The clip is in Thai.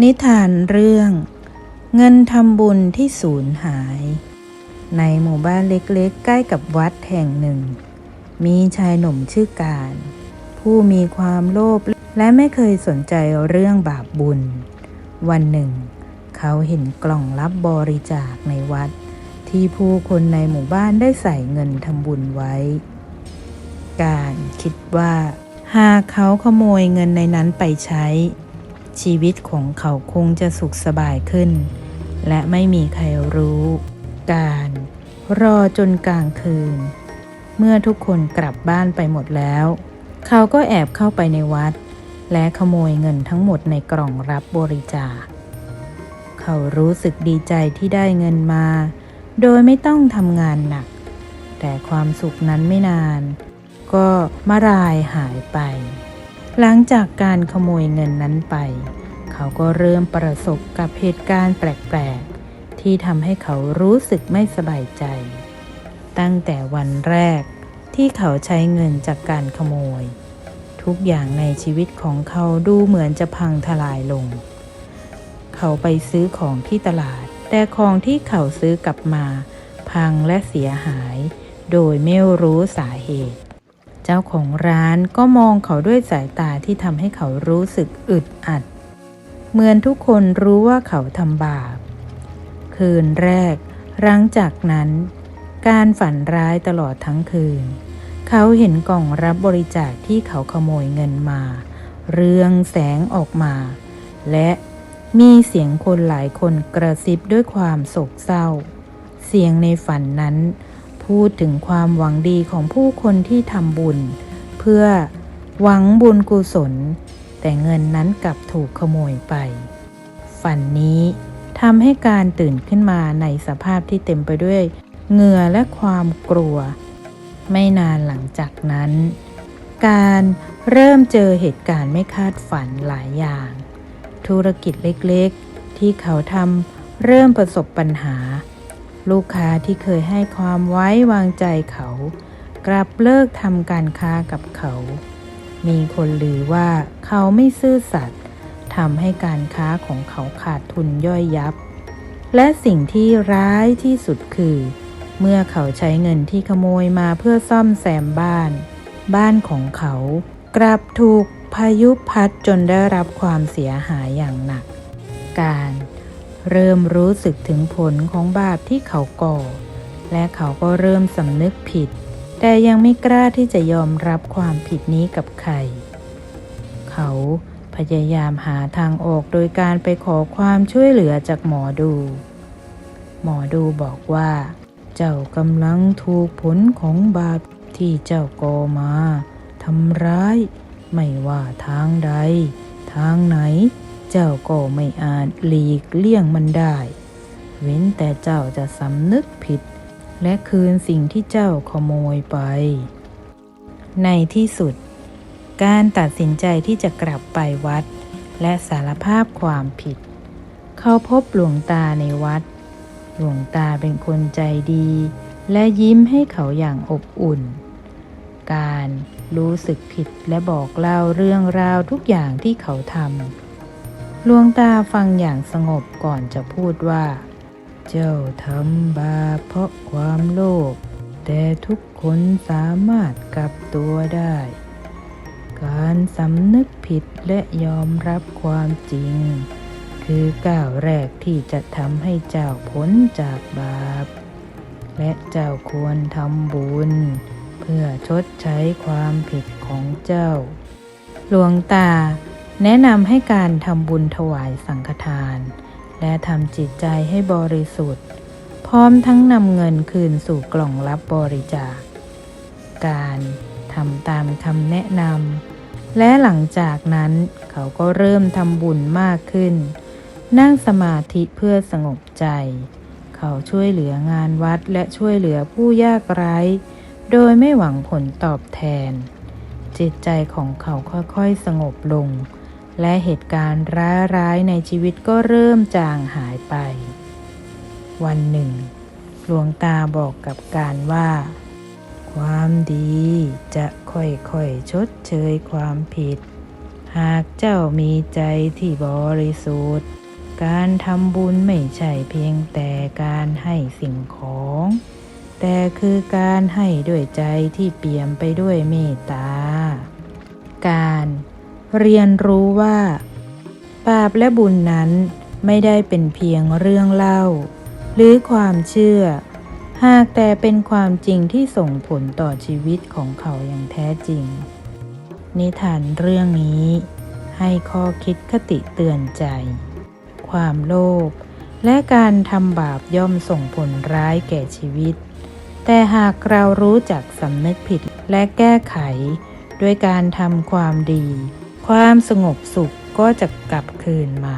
นิทานเรื่อง เงินทำบุญที่สูญหาย ในหมู่บ้านเล็กๆ ใกล้กับวัดแห่งหนึ่ง มีชายหนุ่มชื่อการ ผู้มีความโลภและไม่เคยสนใจเรื่องบาปบุญ วันหนึ่ง เขาเห็นกล่องรับบริจาคในวัด ที่ผู้คนในหมู่บ้านได้ใส่เงินทำบุญไว้ การคิดว่า หากเขาขโมยเงินในนั้นไปใช้ ชีวิตของเขาคงจะสุขสบายขึ้น และไม่มีใครรู้ การรอจนกลางคืน เมื่อทุกคนกลับบ้านไปหมดแล้ว เขาก็แอบเข้าไปในวัด และขโมยเงินทั้งหมดในกล่องรับบริจาค เขารู้สึกดีใจที่ได้เงินมา โดยไม่ต้องทำงานหนัก แต่ความสุขนั้นไม่นาน ก็มารายหายไป หลังจากการขโมยเงินนั้นไป เขาก็เริ่มประสบกับเหตุการณ์แปลกๆ ที่ทำให้เขารู้สึกไม่สบายใจ ตั้งแต่วันแรกที่เขาใช้เงินจากการขโมย ทุกอย่างในชีวิตของเขาดูเหมือนจะพังทลายลง เขาไปซื้อของที่ตลาด แต่ของที่เขาซื้อกลับมา พังและเสียหาย โดยไม่รู้สาเหตุ เจ้าของร้านก็มองเขาด้วยสายตาที่ทำให้เขารู้สึกอึดอัด เหมือนทุกคนรู้ว่าเขาทำบาป คืนแรก หลังจากนั้น การฝันร้ายตลอดทั้งคืน เขาเห็นกล่องรับบริจาคที่เขาขโมยเงินมา เรืองแสงออกมา และมีเสียงคนหลายคนกระซิบด้วยความโศกเศร้า เสียงในฝันนั้น พูดถึงความหวังดีของผู้คนที่ทำบุญ เพื่อหวังบุญกุศล แต่เงินนั้นกลับถูกขโมยไป ฝันนี้ทำให้การตื่นขึ้นมาในสภาพที่เต็มไปด้วยเหงื่อและความกลัว ไม่นานหลังจากนั้น การเริ่มเจอเหตุการณ์ไม่คาดฝันหลายอย่าง ธุรกิจเล็กๆ ที่เขาทำเริ่มประสบปัญหา ลูกค้าที่เคยให้ความไว้วางใจเขา กลับเลิกทำการค้ากับเขา มีคนลือว่าเขาไม่ซื่อสัตย์ทำให้การค้าของเขาขาดทุนย่อยยับ และสิ่งที่ร้ายที่สุดคือ เมื่อเขาใช้เงินที่ขโมยมาเพื่อซ่อมแซมบ้าน บ้านของเขา กลับถูกพายุพัดจนได้รับความเสียหายอย่างหนัก การ เริ่มรู้สึกถึงผลของบาปที่เขาก่อ และเขาก็เริ่มสำนึกผิด แต่ยังไม่กล้าที่จะยอมรับความผิดนี้กับใคร เขาพยายามหาทางออกโดยการไปขอความช่วยเหลือจากหมอดู หมอดูบอกว่า เจ้ากำลังถูกผลของบาปที่เจ้าก่อมาทำร้าย ไม่ว่าทางใด ทางไหน เจ้าก็ไม่อาจหลีกเลี่ยงมันได้ เว้นแต่เจ้าจะสำนึกผิด และคืนสิ่งที่เจ้าขโมยไป ในที่สุด การตัดสินใจที่จะกลับไปวัด และสารภาพความผิด เขาพบหลวงตาในวัด หลวงตาเป็นคนใจดี และยิ้มให้เขาอย่างอบอุ่น การรู้สึกผิดและบอกเล่าเรื่องราวทุกอย่างที่เขาทำ ลวงตาฟังอย่างสงบก่อนจะพูดว่า เจ้าทำบาปเพราะความโลภแต่ทุกคนสามารถกลับตัวได้ การสำนึกผิดและยอมรับความจริง คือก้าวแรกที่จะทำให้เจ้าพ้นจากบาป และเจ้าควรทำบุญ เพื่อชดใช้ความผิดของเจ้า หลวงตา แนะนำให้การทำบุญถวายสังฆทาน และทำจิตใจให้บริสุทธิ์ พร้อมทั้งนำเงินคืนสู่กล่องรับบริจาค การทำตามคำแนะนำและหลังจากนั้นเขาก็เริ่มทำบุญมากขึ้น นั่งสมาธิเพื่อสงบใจ เขาช่วยเหลืองานวัดและช่วยเหลือผู้ยากไร้ โดยไม่หวังผลตอบแทน จิตใจของเขาค่อยๆสงบลง และเหตุการณ์ร้ายๆในชีวิตก็เริ่มจางหายไป วันหนึ่ง หลวงตาบอกกับการว่า ความดีจะค่อยๆชดเชยความผิด หากเจ้ามีใจที่บริสุทธิ์ การทำบุญไม่ใช่เพียงแต่การให้สิ่งของ แต่คือการให้ด้วยใจที่เปี่ยมไปด้วยเมตตา การ เรียนรู้ว่า บาปและบุญนั้นไม่ได้เป็นเพียงเรื่องเล่า หรือความเชื่อ หากแต่เป็นความจริงที่ส่งผลต่อชีวิตของเขาอย่างแท้จริง นิทานเรื่องนี้ ให้ข้อคิดคติเตือนใจ ความโลภและการทำบาปย่อมส่งผลร้ายแก่ชีวิต แต่หากเรารู้จักสำนึกผิดและแก้ไข ด้วยการทำความดี ความสงบสุขก็จะกลับคืนมา